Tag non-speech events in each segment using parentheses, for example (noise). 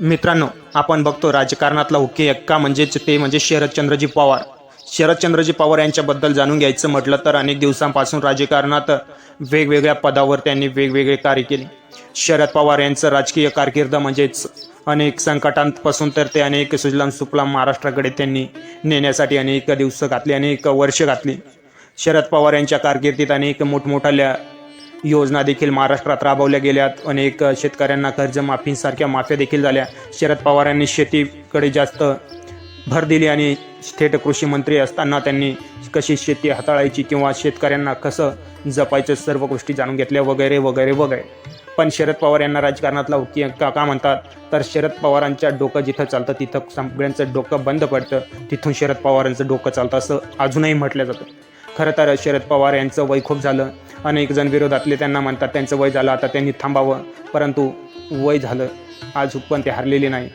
मित्रांनो आपण बघतो राजकारणातला हुके एक्का म्हणजेच ते म्हणजे शरदचंद्रजी पवार. शरदचंद्रजी पवार यांच्याबद्दल जाणून घ्यायचं म्हटलं तर अनेक दिवसांपासून राजकारणात वेगवेगळ्या पदावर त्यांनी वेगवेगळे कार्य केले. शरद पवार यांचं राजकीय कारकीर्द म्हणजेच अनेक संकटांपासून तर ते अनेक सुजलाम सुफलाम महाराष्ट्राकडे त्यांनी नेण्यासाठी अनेक दिवस घातले अनेक वर्ष घातली. शरद पवार यांच्या कारकिर्दीत अनेक मोठमोठाल्या योजना देखील महाराष्ट्रात राबवल्या गेल्यात. अनेक शेतकऱ्यांना कर्जमाफीसारख्या माफ्या देखील झाल्या. शरद पवार यांनी शेतीकडे जास्त भर दिली आणि थेट कृषी मंत्री असताना त्यांनी कशी शेती हाताळायची किंवा शेतकऱ्यांना कसं जपायचं सर्व गोष्टी जाणून घेतल्या वगैरे वगैरे वगैरे. पण शरद पवार यांना राजकारणातला की का का म्हणतात? तर शरद पवारांच्या डोकं जिथं चालतं तिथं सगळ्यांचं डोकं बंद पडतं. तिथून शरद पवारांचं डोकं चालतं असं अजूनही म्हटलं जातं. खरं तर शरद पवार यांचं वय खूप झालं. अनेक जण विरोधातले त्यांना म्हणतात त्यांचं वय झालं आता त्यांनी थांबावं. परंतु वय झालं. आज पण ते हरलेले नाही.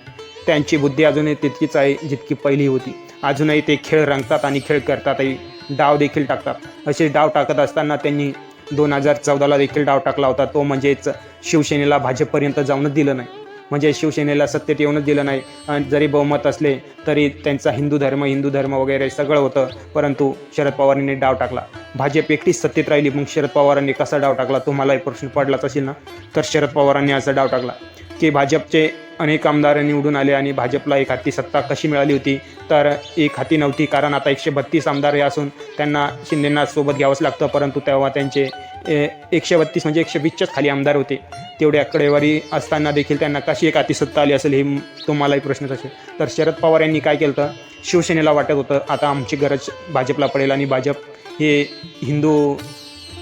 त्यांची बुद्धी अजूनही तितकीच आहे जितकी पहिली होती. अजूनही ते खेळ रंगतात आणि खेळ करतातही डाव देखील टाकतात. असे डाव टाकत असताना त्यांनी दोन हजार चौदाला देखील डाव टाकला होता. तो म्हणजेच शिवसेनेला भाजपपर्यंत जाऊनच दिलं नाही. म्हणजे शिवसेनेला सत्य येऊनच दिलं नाही. आणि जरी बहुमत असले तरी त्यांचा हिंदू धर्म हिंदू धर्म वगैरे सगळं होतं. परंतु शरद पवारांनी डाव टाकला. भाजप एकटीच सत्तेत राहिली मग शरद पवारांनी कसा डाव टाकला? तुम्हालाही प्रश्न पडलाच असेल ना? तर शरद पवारांनी असा डाव टाकला. की भाजपचे अनेक आमदार निवडून आले आणि भाजपला एक हाती सत्ता कशी मिळाली होती तर एक हाती नव्हती. कारण आता एकशे बत्तीस आमदार हे असून त्यांना शिंदेंना सोबत घ्यावंच लागतं. परंतु तेव्हा त्यांचे ए, एकशे बत्तीस म्हणजे एकशे वीसच्याच खाली आमदार होते. तेवढे आकडेवारी असताना देखील त्यांना कशी एक हाती सत्ता आली असेल हे तुम्हालाही प्रश्नच असेल. तर शरद पवार यांनी काय केलं तर शिवसेनेला वाटत होतं आता आमची गरज भाजपला पडेल आणि भाजप हे हिंदू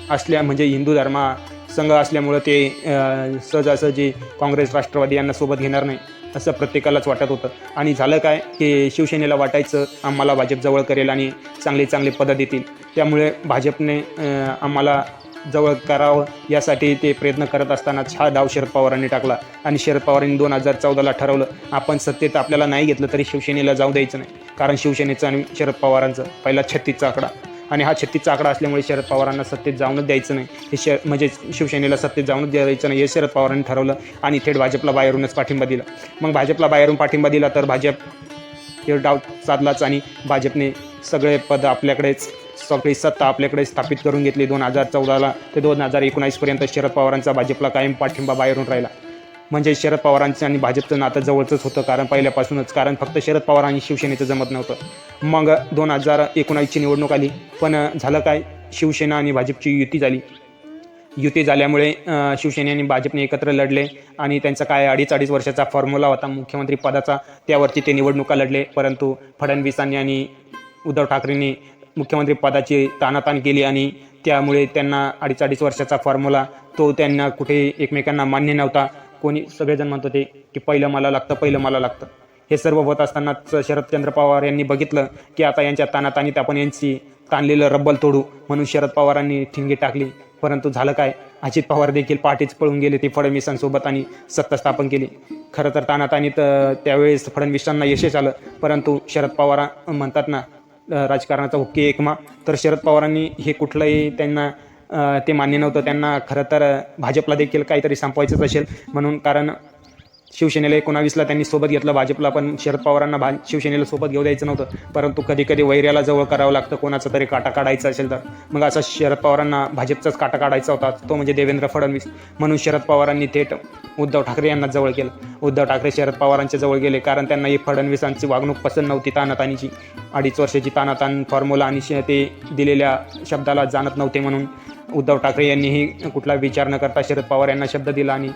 असल्या म्हणजे हिंदू धर्मा संघ असल्यामुळं ते सहजासहजी काँग्रेस राष्ट्रवादी यांना सोबत घेणार नाही असं प्रत्येकालाच वाटत होतं. आणि झालं काय की शिवसेनेला वाटायचं आम्हाला भाजप जवळ करेल आणि चांगले चांगले पदं देतील. त्यामुळे भाजपने आम्हाला जवळ करावं यासाठी ते प्रयत्न करत असतानाच हा डाव शरद पवारांनी टाकला. आणि शरद पवारांनी दोन हजार चौदाला ठरवलं आपण सत्तेत आपल्याला नाही घेतलं तरी शिवसेनेला जाऊ द्यायचं नाही. कारण शिवसेनेचं आणि शरद पवारांचं पहिला छत्तीसचा आकडा. आणि हा छत्तीसचा आकडा असल्यामुळे शरद पवारांना सत्तेत जाऊनच द्यायचं नाही. हे श म्हणजे शिवसेनेला सत्तेत जाऊनच द्यायचं नाही हे शरद पवारांनी ठरवलं आणि थेट भाजपला बाहेरूनच पाठिंबा दिला. मग भाजपला बाहेरून पाठिंबा दिला तर भाजप हे डाव साधलाच आणि भाजपने सगळे पद आपल्याकडेच सगळी सत्ता आपल्याकडे स्थापित करून घेतली. दोन हजार चौदाला ते दोन हजार एकोणावीसपर्यंत शरद पवारांचा भाजपला कायम पाठिंबा बाहेरून राहिला. म्हणजे शरद पवारांचं आणि भाजपचं नातं जवळचंच होतं कारण पहिल्यापासूनच. कारण फक्त शरद पवार आणि शिवसेनेचं जमत नव्हतं. मग दोन हजार एकोणावीसची निवडणूक आली पण झालं काय? शिवसेना आणि भाजपची युती झाली. युती झाल्यामुळे शिवसेने आणि भाजपने एकत्र लढले आणि त्यांचा काय अडीच अडीच वर्षाचा फॉर्म्युला होता मुख्यमंत्री पदाचा त्यावरती ते निवडणुका लढले. परंतु फडणवीसांनी आणि उद्धव ठाकरेंनी मुख्यमंत्री पदाची तानातान केली आणि त्यामुळे त्यांना अडीच अडीच वर्षाचा फॉर्म्युला तो त्यांना कुठे एकमेकांना मान्य नव्हता. कोणी सगळेजण म्हणत होते की पहिलं मला लागतं पहिलं मला लागतं. हे सर्व होत असतानाच शरदचंद्र पवार यांनी बघितलं की आता यांच्या तानातानीत आपण यांची ताणलेलं रब्बल तोडू म्हणून शरद पवारांनी ठिणगी टाकली. परंतु झालं काय? अजित पवार देखील पाठीच पळून गेले ते फडणवीसांसोबत आणि सत्ता स्थापन केली. खरं तर तानातानीत त्यावेळेस फडणवीसांना यशच आलं. परंतु शरद पवार म्हणतात ना राजकारणाचा हुक्की एकमा तर शरद पवारांनी हे कुठलंही त्यांना ते मान्य नव्हतं. त्यांना खरं तर भाजपला देखील काहीतरी संपवायचंच असेल. म्हणून कारण शिवसेनेला एकोणावीसला त्यांनी सोबत घेतलं. भाजपला पण शरद पवारांना भा शिवसेनेला सोबत घेऊ द्यायचं नव्हतं. परंतु कधी कधी वैर्याला जवळ करावं लागतं. कोणाचा तरी काटा काढायचा असेल तर. मग असा शरद पवारांना भाजपचाच काटा काढायचा होता. तो म्हणजे देवेंद्र फडणवीस. म्हणून शरद पवारांनी थेट उद्धव ठाकरे यांना जवळ केलं. उद्धव ठाकरे शरद पवारांच्या जवळ गेले. कारण त्यांना ही फडणवीसांची वागणूक पसंत नव्हती. तानातानीची. अडीच वर्षाची तानातान फॉर्म्युला आणि ते दिलेल्या शब्दाला जाणत नव्हते म्हणून. उद्धव ठाकरे यांनीही कुठला विचार न करता शरद पवार यांना शब्द दिला आणि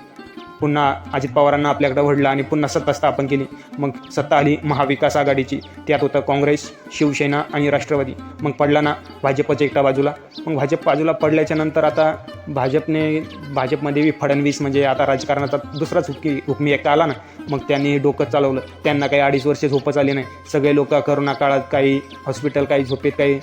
पुन्हा अजित पवारांना आपल्याकडे वडलं आणि पुन्हा सत्ता स्थापन केली. मग सत्ता आली महाविकास आघाडीची. त्यात होतं काँग्रेस शिवसेना आणि राष्ट्रवादी. मग पडला ना भाजपच्या एकटा बाजूला. मग भाजप बाजूला पडल्याच्या नंतर आता भाजपने भाजपमध्ये फडणवीस म्हणजे आता राजकारणाचा दुसराच हुकी हुकमी एकटा आला ना. मग त्यांनी डोकं चालवलं. त्यांना काही अडीच वर्ष झोपच आली नाही. सगळे लोक करोना काळात काही हॉस्पिटल काही झोपेत काही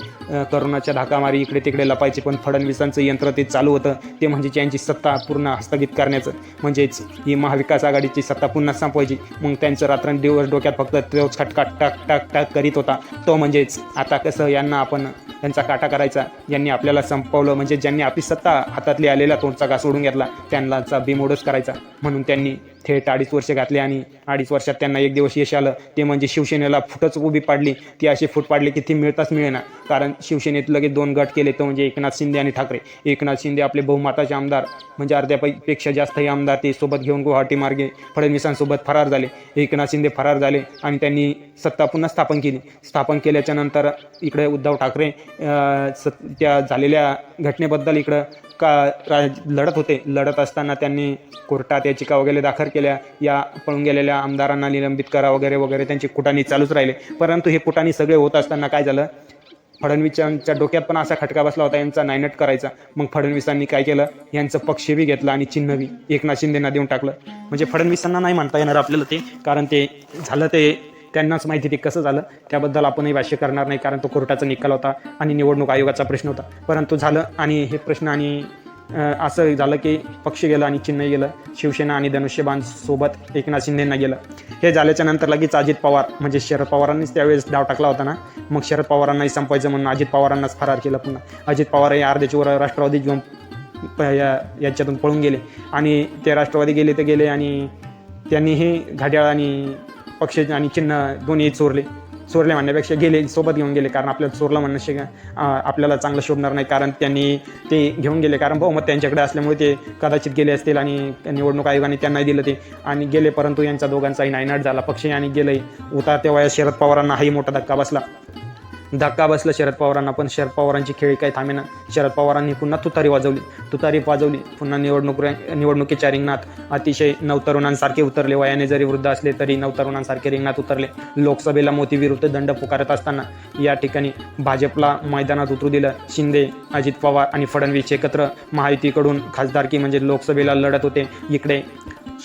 करोनाच्या धाकामारी इकडे तिकडे लपायचे. पण फडणवीसांचं यंत्र ते चालू होतं. ते म्हणजे त्यांची सत्ता पूर्ण हस्तगित करण्याचं. म्हणजेच ही महाविकास आघाडीची सत्ता पुन्हा संपवायची. मग त्यांचं रात्रंदिवस डोक्यात फक्त तोच खटका टाक टाक टाक करीत होता. तो म्हणजेच आता कसं यांना आपण त्यांचा काटा करायचा. यांनी आपल्याला संपवलं म्हणजे ज्यांनी आपली सत्ता हातातली आलेला तोंडचा घास सोडून घेतला त्यांनाचा बिमोडच करायचा. म्हणून त्यांनी थेट अडीच वर्ष घातले आणि अडीच वर्षात त्यांना एक दिवस यश आलं. ते म्हणजे शिवसेनेला फुटच उभी पाडली. ती अशी फूट पाडली की ती मिळताच मिळेना. कारण शिवसेनेत लगेच दोन गट केले तो म्हणजे एकनाथ शिंदे आणि ठाकरे. एकनाथ शिंदे आपले बहुमताचे आमदार म्हणजे अर्ध्यापेक्षा जास्तही आमदार ते सोबत घेऊन गुवाहाटी मार्गे फडणवीसांसोबत फरार झाले. एकनाथ शिंदे फरार झाले आणि त्यांनी सत्ता पुन्हा स्थापन केली. स्थापन केल्याच्यानंतर इकडे उद्धव ठाकरे अं, त्या झालेल्या घटनेबद्दल इकडं का राज लढत होते. लढत असताना त्यांनी कोर्टात याचिका वगैरे दाखल केल्या. या पळून गेलेल्या आमदारांना निलंबित करा वगैरे वगैरे त्यांची कुटाणी चालूच राहिले. परंतु हे कुटाणी सगळे होत असताना काय झालं? फडणवीसांच्या डोक्यात पण असा खटका बसला होता यांचा नायनट करायचा. मग फडणवीसांनी काय केलं? यांचं पक्ष बी घेतलं आणि चिन्ह बी एकनाथ शिंदेना देऊन टाकलं. म्हणजे फडणवीसांना नाही म्हणता येणार आपल्याला ते कारण ते झालं ते त्यांनाच माहिती ते कसं झालं त्याबद्दल आपणही भाष्य करणार नाही कारण तो कोर्टाचा निकाल होता आणि निवडणूक आयोगाचा प्रश्न होता. परंतु झालं आणि हे प्रश्न आणि असं झालं की पक्ष गेलं आणि चिन्ह गेलं. शिवसेना आणि धनुष्यबाण सोबत एकनाथ शिंदेंना गेलं. हे झाल्याच्यानंतर लगेच अजित पवार म्हणजे शरद पवारांनीच त्यावेळेस डाव टाकला होता ना. मग शरद पवारांनाही संपायचं म्हणून अजित पवारांनाच फरार केलं पुन्हा. अजित पवार हे अर्ध्याची वर राष्ट्रवादी घेऊन प- या याच्यातून पळून गेले. आणि ते राष्ट्रवादी गेले ते गेले आणि त्यांनीही घाट्याळ आणि पक्ष आणि चिन्ह दोन्ही चोरले. चोरले म्हणण्यापेक्षा गेले सोबत घेऊन गेले कारण आपल्याला चोरलं म्हणणं शिक आपल्याला चांगलं शोभणार नाही कारण त्यांनी ते घेऊन गेले कारण बहुमत त्यांच्याकडे असल्यामुळे ते कदाचित गेले असतील आणि निवडणूक आयोगाने त्यांनाही दिलं ते. आणि गेले परंतु यांचा दोघांचाही नायनाट झाला पक्षी आणि गेलंही उतार तेव्हा शरद पवारांना हाही मोठा धक्का बसला. धक्का बसला शरद पवारांना पण शरद पवारांची खेळी काही थांबेना. शरद पवारांनी पुन्हा तुतारी वाजवली. तुतारी वाजवली. पुन्हा निवडणूक निवडणुकीच्या रिंगणात अतिशय नवतरुणांसारखे उतरले. वयाने जरी वृद्ध असले तरी नवतरुणांसारखे रिंगणात उतरले. लोकसभेला मोती विरुद्ध दंड पुकारत असताना या ठिकाणी भाजपला मैदानात उतरू दिलं. शिंदे अजित पवार आणि फडणवीस एकत्र महायुतीकडून खासदारकी म्हणजे लोकसभेला लढत होते. इकडे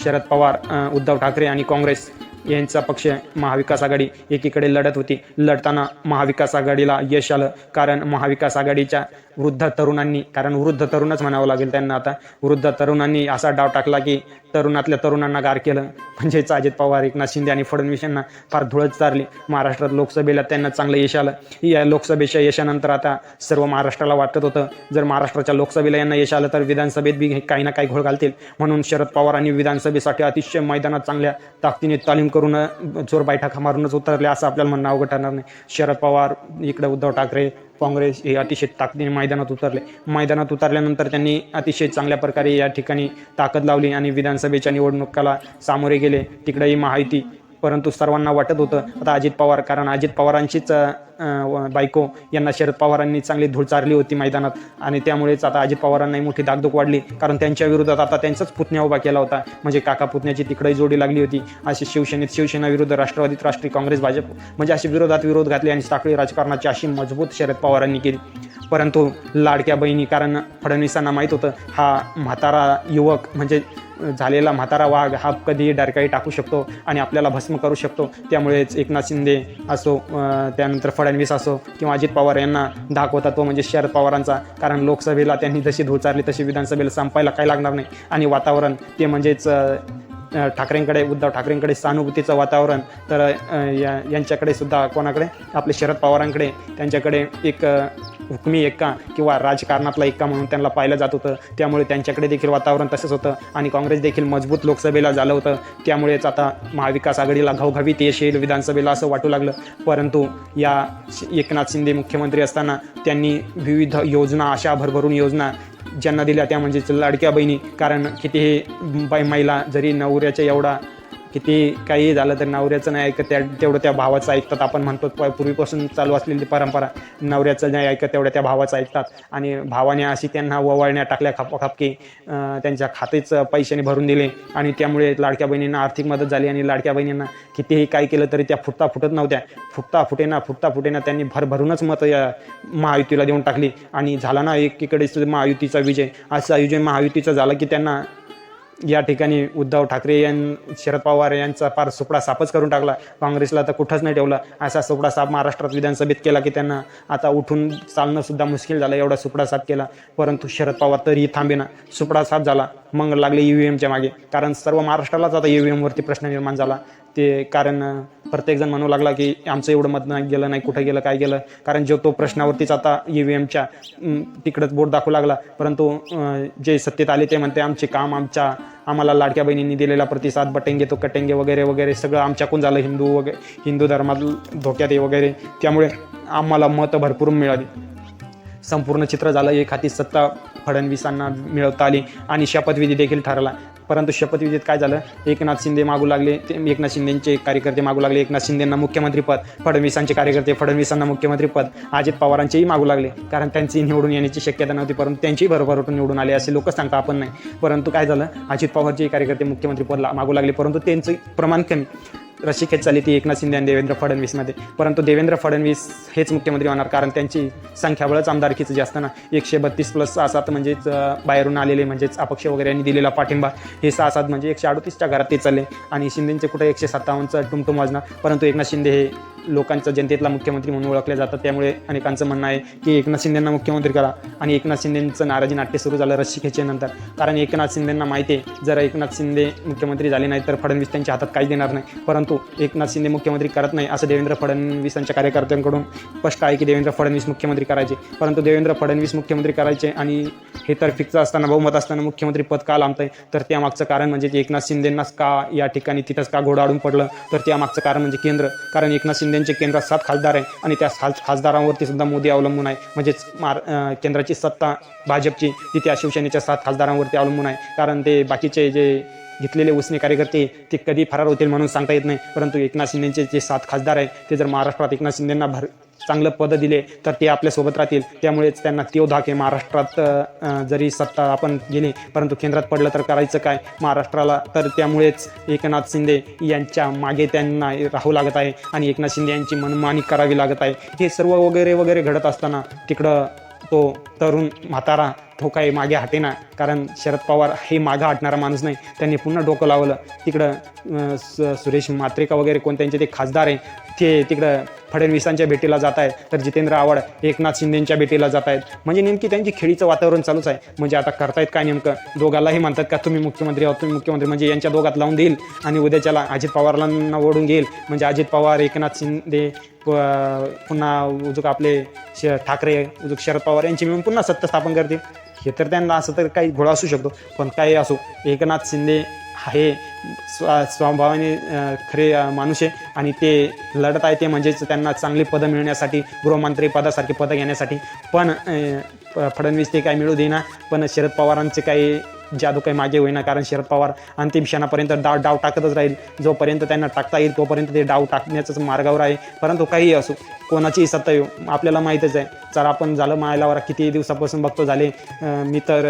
शरद पवार उद्धव ठाकरे आणि काँग्रेस यांचा पक्ष महाविकास आघाडी एकीकडे लढत होती. लढताना महाविकास आघाडीला यश आलं. कारण महाविकास आघाडीच्या वृद्ध तरुणांनी कारण वृद्ध तरुणच म्हणावं लागेल त्यांना आता. वृद्ध तरुणांनी असा डाव टाकला की तरुणातल्या तरुणांना गार केलं. म्हणजेच अजित पवार एकनाथ शिंदे आणि फडणवीस यांना फार धुळच चारली. महाराष्ट्रात लोकसभेला त्यांना चांगलं यश आलं. या लोकसभेच्या यशानंतर आता सर्व महाराष्ट्राला वाटत होतं जर महाराष्ट्राच्या लोकसभेला यांना यश आलं तर विधानसभेत बी काही ना काही घोळ घालतील. म्हणून शरद पवारांनी विधानसभेसाठी अतिशय मैदानात चांगल्या ताकदीने तालीम करून करून चोर बैठका मारूनच उतरले असं आपल्याला म्हणणं अवघड ठरणार नाही. शरद पवार इकडे उद्धव ठाकरे काँग्रेस हे अतिशय ताकदीने मैदानात उतरले. मैदानात उतरल्यानंतर त्यांनी अतिशय चांगल्या प्रकारे या ठिकाणी ताकद लावली आणि विधानसभेच्या निवडणुकाला सामोरे गेले. तिकडेही माहिती परंतु सर्वांना वाटत होतं. आता अजित पवार कारण अजित पवारांचीच बायको यांना शरद पवारांनी चांगली धूळ चारली होती मैदानात आणि त्यामुळेच आता अजित पवारांनाही मोठी दागदुख वाढली. कारण त्यांच्या विरोधात आता त्यांचाच पुतण्या उभा केला होता. म्हणजे काका पुतण्याची तिकडेही जोडी लागली होती. अशी शिवसेनेत शिवसेना विरुद्ध राष्ट्रवादीत राष्ट्रीय काँग्रेस भाजप म्हणजे अशी विरोधात विरोध घातले आणि साखळी राजकारणाची अशी मजबूत शरद पवारांनी केली. परंतु लाडक्या बहिणी कारण फडणवीसांना माहीत होतं हा म्हातारा युवक म्हणजे झालेला म्हातारा वाघ हा कधीही डरकाई टाकू शकतो आणि आपल्याला भस्म करू शकतो. त्यामुळेच एकनाथ शिंदे असो त्यानंतर फडणवीस असो किंवा अजित पवार यांना धाक होता तो म्हणजे शरद पवारांचा. कारण लोकसभेला त्यांनी जशी धुचारली तशी विधानसभेला संपायला काही लागणार नाही. आणि वातावरण ते म्हणजेच ठाकरेंकडे उद्धव ठाकरेंकडे सहानुभूतीचं वातावरण तर या यांच्याकडे सुद्धा कोणाकडे? आपले शरद पवारांकडे त्यांच्याकडे एक हुकमी एक्का किंवा राजकारणातला एक्का म्हणून त्यांना पाहिलं जात होतं. त्यामुळे त्यांच्याकडे देखील वातावरण तसंच होतं आणि काँग्रेस देखील मजबूत लोकसभेला झालं होतं. त्यामुळेच आता महाविकास आघाडीला घवघवीत यश येईल विधानसभेला असं वाटू लागलं. परंतु या एकनाथ शिंदे मुख्यमंत्री असताना त्यांनी विविध योजना अशा भरभरून योजना ज्यांना दिल्या त्या म्हणजेच लाडक्या बहिणी. कारण कितीही बाई महिला जरी नवऱ्याच्या एवढा किती काही झालं तर नवऱ्याचं नाही ऐकत त्या तेवढं त्या भावाचं ऐकतात. आपण म्हणतो प- पूर्वीपासून चालू असलेली परंपरा नवऱ्याचं नाही ऐकत तेवढं त्या भावाचं ऐकतात. आणि भावाने अशी त्यांना ववाळण्या टाकल्या खापाखापकी त्यांच्या खातेच पैशाने भरून दिले. आणि त्यामुळे लाडक्या बहिणींना आर्थिक मदत झाली आणि लाडक्या बहिणींना कितीही काय केलं तरी त्या फुटता फुटत नव्हत्या. फुटता फुटेना फुटता फुटेना त्यांनी भरभरूनच मतं या महायुतीला देऊन टाकली. आणि झाला ना एकीकडे महायुतीचा विजय. असा विजय महायुतीचा झाला की त्यांना या ठिकाणी उद्धव ठाकरे यां शरद पवार यांचा फार सुपडा सापच करून टाकला. काँग्रेसला तर कुठंच नाही ठेवला. असा सुपडा साप महाराष्ट्रात विधानसभेत केला की त्यांना आता उठून चालणंसुद्धा मुश्किल झालं एवढा सुपडा साप केला. परंतु शरद पवार तरीही थांबेना. सुपडा साफ झाला मग लागले ई व्ही एमच्या मागे. कारण सर्व महाराष्ट्रालाच आता ई व्ही एमवरती प्रश्न निर्माण झाला. ते कारण प्रत्येकजण म्हणू लागला की आमचं एवढं मत नाही गेलं नाही कुठं गेलं काय गेलं. कारण जो तो प्रश्नावरतीच आता ई व्ही एमच्या तिकडंच बोट दाखवू लागला. परंतु जे सत्तेत आले ते म्हणते आमचे काम आमच्या आम्हाला लाडक्या बहिणींनी दिलेला प्रतिसाद बटेंगे तो कटेंगे वगैरे वगैरे सगळं आमच्याकडून झालं हिंदू वगैरे हिंदू धर्मात धोक्यात आहे वगैरे. त्यामुळे आम्हाला मतं भरपूर मिळाली. संपूर्ण चित्र झालं एक हाती सत्ता फडणवीसांना मिळवता आली आणि शपथविधी देखील ठरला. परंतु शपथविधीत काय झालं? एकनाथ शिंदे मागू लागले. ते एकनाथ शिंदेचे कार्यकर्ते मागू लागले. एकनाथ शिंदेंना मुख्यमंत्रीपद फडणवीसांचे कार्यकर्ते फडणवीसांना मुख्यमंत्रीपद अजित पवारांचेही मागू लागले. कारण त्यांची निवडून येण्याची शक्यता नव्हती परंतु त्यांचीही भरभराटून निवडून आले असे लोक सांगता आपण नाही. परंतु काय झालं? अजित पवारचे कार्यकर्ते मुख्यमंत्रीपद मागू लागले परंतु त्यांचं प्रमाण कमी. रशिकेत चालली ती एकनाथ शिंदे आणि देवेंद्र फडणवीसमध्ये. परंतु देवेंद्र फडणवीस हेच मुख्यमंत्री होणार कारण त्यांची संख्याबळच आमदारकीचं जास्त ना एकशे बत्तीस प्लस सहा सात म्हणजेच बाहेरून आलेले म्हणजेच अपक्ष वगैरे यांनी दिलेला पाठिंबा हे सहा सात म्हणजे एकशे अडतीसच्या घरात ते चालले आणि शिंदेचे कुठे एकशे सत्तावन्नचा टुमटुम वाजणार परंतु एकनाथ शिंदे हे लोकांचा जनतेतला मुख्यमंत्री म्हणून ओळखले जातात. त्यामुळे अनेकांचं म्हणणं आहे की एकनाथ शिंदेंना मुख्यमंत्री करा आणि एकनाथ शिंदेंचं नाराजी नाट्य सुरू झालं रस्सी नंतर. कारण एकनाथ शिंदेंना माहिती आहे जर एकनाथ शिंदे मुख्यमंत्री झाले नाही तर फडणवीस त्यांच्या हातात काही देणार नाही. परंतु एकनाथ शिंदे मुख्यमंत्री करत नाही असं देवेंद्र फडणवीसांच्या कार्यकर्त्यांकडून स्पष्ट आहे की देवेंद्र फडणवीस मुख्यमंत्री करायचे. परंतु देवेंद्र फडणवीस मुख्यमंत्री करायचे आणि हे तर फिक्स असताना बहुमत असताना मुख्यमंत्री पद का लांबतंय? तर त्यामागचं कारण म्हणजे एकनाथ शिंदेंनाच का या ठिकाणी तिथंच का घोडाडून पडलं? तर त्यामागचं कारण म्हणजे केंद्र. कारण एकनाथ शिंदेंचे केंद्रात सात खासदार आहे आणि त्या खास खासदारांवरती सुद्धा मोदी अवलंबून आहे. म्हणजेच मार केंद्राची सत्ता भाजपची ती त्या शिवसेनेच्या सात खासदारांवरती अवलंबून आहे. कारण ते बाकीचे जे घेतलेले उसने कार्यकर्ते ते कधी फरार होतील म्हणून सांगता येत नाही. परंतु एकनाथ शिंदेचे जे सात खासदार आहे ते जर महाराष्ट्रात एकनाथ शिंदेना भर चांगलं पद दिले तर ते आपल्यासोबत राहतील. त्यामुळेच त्यांना तेव धाक आहे. महाराष्ट्रात जरी सत्ता आपण गेली परंतु केंद्रात पडलं तर करायचं काय? महाराष्ट्राला तर त्यामुळेच एकनाथ शिंदे यांच्या मागे त्यांना राहू लागत आहे आणि एकनाथ शिंदे यांची मनमानी करावी लागत आहे. हे सर्व वगैरे वगैरे घडत असताना तिकडं तो तरुण म्हातारा तो आहे मागे हटेना कारण शरद पवार हे मागं हटणारा माणूस नाही. त्यांनी पुन्हा डोकं लावलं. तिकडं सुरेश मात्रेका वगैरे कोण त्यांचे ते खासदार आहे. ते तिकडं फडणवीसांच्या भेटीला जात आहेत. तर जितेंद्र आव्हाड एकनाथ शिंदेंच्या भेटीला जात आहेत. म्हणजे नेमकी त्यांची खेळीचं वातावरण चालूच आहे. म्हणजे आता करतायत काय नेमकं? दोघालाही म्हणतात का तुम्ही मुख्यमंत्री आहोत तुम्ही मुख्यमंत्री. म्हणजे यांच्या दोघात लावून देईल आणि उद्याच्याला अजित पवारांना ओढून घेईल. म्हणजे अजित पवार एकनाथ शिंदे पुन्हा उजूक आपले श ठाकरे उजूक शरद पवार यांची मिळून पुन्हा सत्ता स्थापन करतील. हे तर त्यांना असं तर काही घोडा असू शकतो पण काही असो. एकनाथ शिंदे हे स्व स्वभावाने खरे माणूस आहे. आणि ते लढत आहे ते म्हणजेच त्यांना चांगली पदं मिळण्यासाठी गृहमंत्री पदासारखी पदं घेण्यासाठी. पण फडणवीस ते काय मिळू देईना. पण शरद पवारांचे काही जादू काही मागे होईना कारण शरद पवार अंतिम क्षणापर्यंत डाव डाव टाकतच राहील. जोपर्यंत त्यांना टाकता येईल तोपर्यंत ते डाव टाकण्याचाच मार्गावर आहे. परंतु काहीही असो कोणाचीही सत्ता येऊ आपल्याला माहीतच आहे. जर आपण झालं मायलावर किती दिवसापासून बघतो झाले. मी तर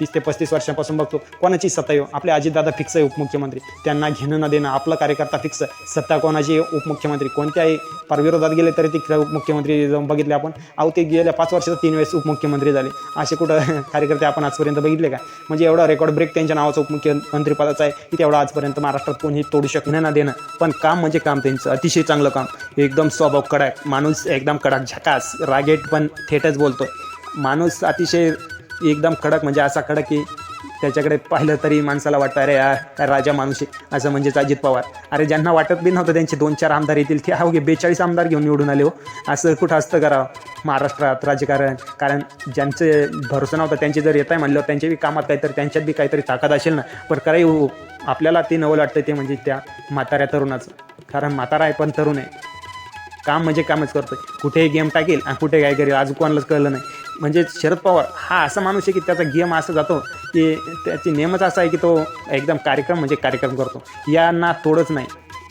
तीस ते पस्तीस वर्षापासून बघतो. कोणाची सत्ता येऊ आपले अजितदादा फिक्स आहे उपमुख्यमंत्री. त्यांना घेणं न देणं आपला कार्यकर्ता फिक्स सत्ता कोणाची उपमुख्यमंत्री. कोणत्याही परविरोधात गेले तरी ती उपमुख्यमंत्री जाऊन बघितले आपण. अहो ते गेल्या पाच वर्षात तीन वेळेस उपमुख्यमंत्री झाले. असे कुठं (laughs) कार्यकर्ते आपण आजपर्यंत बघितले का? म्हणजे एवढा रेकॉर्ड ब्रेक त्यांच्या नावाचा उपमुख्यमंत्रीपदाचा आहे की तेवढा आजपर्यंत महाराष्ट्रात कोणी तोडू शकणं ना देणं पण काम म्हणजे काम त्यांचं अतिशय चांगलं काम. एकदम स्वभाव कडक माणूस एकदम कडक झकास रागेट पण थेटच बोलतो. माणूस अतिशय एकदम कडक म्हणजे असा कडक की त्याच्याकडे पाहिलं तरी माणसाला वाटतं अरे यार राजा माणूस आहे. असं म्हणजेच अजित पवार. अरे ज्यांना वाटत बी नव्हतं त्यांचे दोन चार आमदार येतील ते अवघे बेचाळीस आमदार घेऊन निवडून आले हो. असं कुठं असतं करावं? महाराष्ट्रात राजकारण कारण ज्यांचे भरोसा नव्हता त्यांचे जर येत आहे म्हणलं त्यांच्या बी कामात काहीतरी त्यांच्यात बी काहीतरी ताकद असेल ना. पण कराई हो, आपल्याला ते नवल वाटतं ते म्हणजे त्या म्हाताऱ्या तरुणाचं. कारण म्हातारा आहे पण तरुण आहे. काम म्हणजे कामच करतो कुठेही गेम टाकेल आणि कुठे काय करेल आज कोणालाच कळलं नाही. म्हणजे शरद पवार हा असा माणूस आहे की त्याचा गेम असा जातो की त्याची नेमच असा आहे की तो एकदम कार्यक्रम म्हणजे कार्यक्रम करतो. यांना तोडच नाही.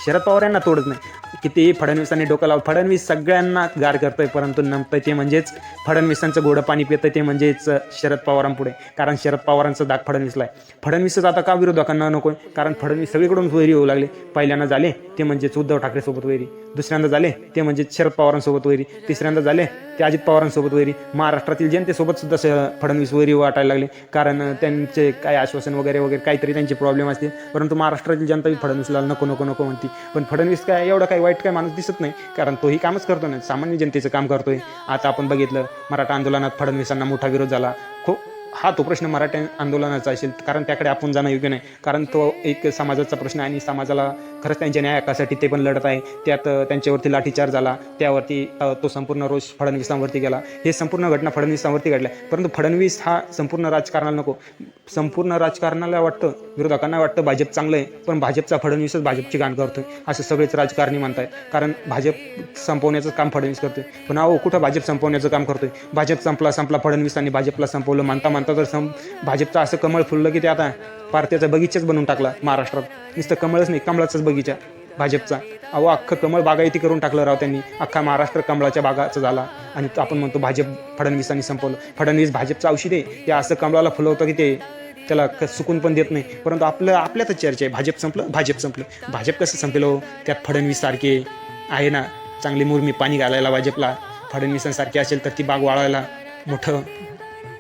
शरद पवार यांना तोडच नाही. कितीही फडणवीसांनी डोकं लावलं फडणवीस सगळ्यांना गार करतोय परंतु नमतंय ते म्हणजेच फडणवीसांचं गोडं पाणी पितं ते म्हणजेच शरद पवारांपुढे. कारण शरद पवारांचं दाग फडणवीसला आहे. फडणवीसच आता का विरोधकांना नको कारण फडणवीस सगळीकडून वैरी होऊ लागले. पहिल्यांदा झाले ते म्हणजेच उद्धव ठाकरेसोबत वैरी. दुसऱ्यांदा झाले ते म्हणजे शरद पवारांसोबत वैरी. तिसऱ्यांदा झाले ते अजित पवारांसोबत वैरी महाराष्ट्रातील जनतेसोबत सुद्धा स- फडणवीस वैरी वाटायला लागले. कारण त्यांचे काय आश्वासन वगैरे वगैरे काहीतरी त्यांचे प्रॉब्लेम असतील परंतु महाराष्ट्रातील जनता फडणवीसला नको नको नको म्हणती. पण फडणवीस काय एवढा काही वाईट काय माणूस दिसत नाही. कारण तोही कामच करतो ना. सामान्य जनतेचं काम करतोय. आता आपण बघितलं मराठा आंदोलनात फडणवीसांना मोठा विरोध झाला. खूप हा तो प्रश्न मराठा आंदोलनाचा असेल कारण त्याकडे आपण जाणं योग्य नाही. कारण तो एक समाजाचा प्रश्न आहे आणि समाजाला खरंच त्यांच्या न्याय हक्कासाठी ते पण लढत आहे. त्यात त्यांच्यावरती लाठीचार झाला त्यावरती तो संपूर्ण रोष फडणवीसांवरती गेला. हे संपूर्ण घटना फडणवीसांवरती घडल्या. परंतु फडणवीस हा संपूर्ण राजकारणाला नको. संपूर्ण राजकारणाला वाटतं विरोधकांना वाटतं भाजप चांगलं आहे पण भाजपचा फडणवीसच भाजपची गाण करतोय. असं सगळेच राजकारणी म्हणताय कारण भाजप संपवण्याचं काम फडणवीस करतोय. पण अहो कुठं भाजप संपवण्याचं काम करतोय? भाजप संपला संपला फडणवीस आणि भाजपला संपवलं मानता म्हणतात तर सम भाजपचं असं कमळ फुललं की ते आता पारत्याचा बगीचाच बनवून टाकला महाराष्ट्रात. नुसतं कमळच नाही कमळाचाच बगीचा भाजपचा. अहो अख्खं कमळ बागायती करून टाकलं राव त्यांनी. अख्खा महाराष्ट्र कमळाच्या बागाचा झाला. आणि तो आपण म्हणतो भाजप फडणवीसांनी संपवलं. फडणवीस भाजपचं औषध आहे. ते असं कमळाला फुलवतं की ते त्याला क सुकून पण देत नाही. परंतु आपलं आपल्यातच चर्चा आहे. भाजप संपलं भाजप संपलं. भाजप कसं संपलं हो? त्यात फडणवीस सारखे आहे ना चांगली मुरमी पाणी घालायला भाजपला. फडणवीसांसारखी असेल तर ती बाग वाळायला मोठं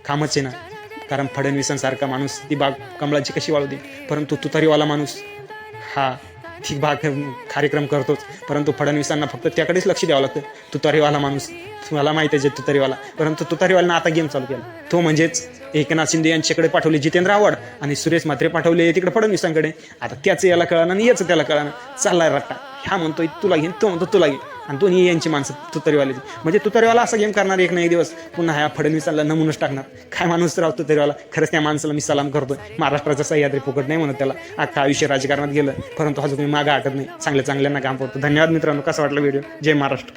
कामच आहे ना. कारण फडणवीसांसारखा माणूस ती बाग कमळाची कशी वाळू दे? परंतु तुतारीवाला माणूस हा ती भाग कार्यक्रम करतोच. परंतु फडणवीसांना फक्त त्याकडेच लक्ष द्यावं लागतं. तुतारीवाला माणूस तुम्हाला माहिती आहे जे तुतारीवाला. परंतु तुतारीवाल्यानं आता गेम चालू केला. तो म्हणजेच एकनाथ शिंदे यांच्याकडे पाठवले जितेंद्र आव्हाड आणि सुरेश म्हात्रे पाठवले तिकडे फडणवीसांकडे. आता त्याचं याला कळणं आणि याचं त्याला कळणं चाललाय रट्टा. ह्या म्हणतोय तुला घेईन तो म्हणतो तुला घेईन. आणि दोन्ही यांची माणसं तुतारीवाल्याची. म्हणजे तुतारीवाला असा गेम करणार एक ना एक दिवस. पुन्हा ह्या फडणवीसाला नमुनच टाकणार. काय माणूस राव तुतारीवाला? खरंच त्या माणसाला मी सलाम करतो महाराष्ट्राचा सह्याद्री फुकट नाही म्हणत त्याला. अख्खा आयुष्य राजकारणात गेलं. परंतु हा जो तुम्ही मागं आटत नाही. चांगल्या चांगल्यांना काम करतो धन्यवाद मित्रांनो. कसा वाटला व्हिडिओ जय महाराष्ट्र.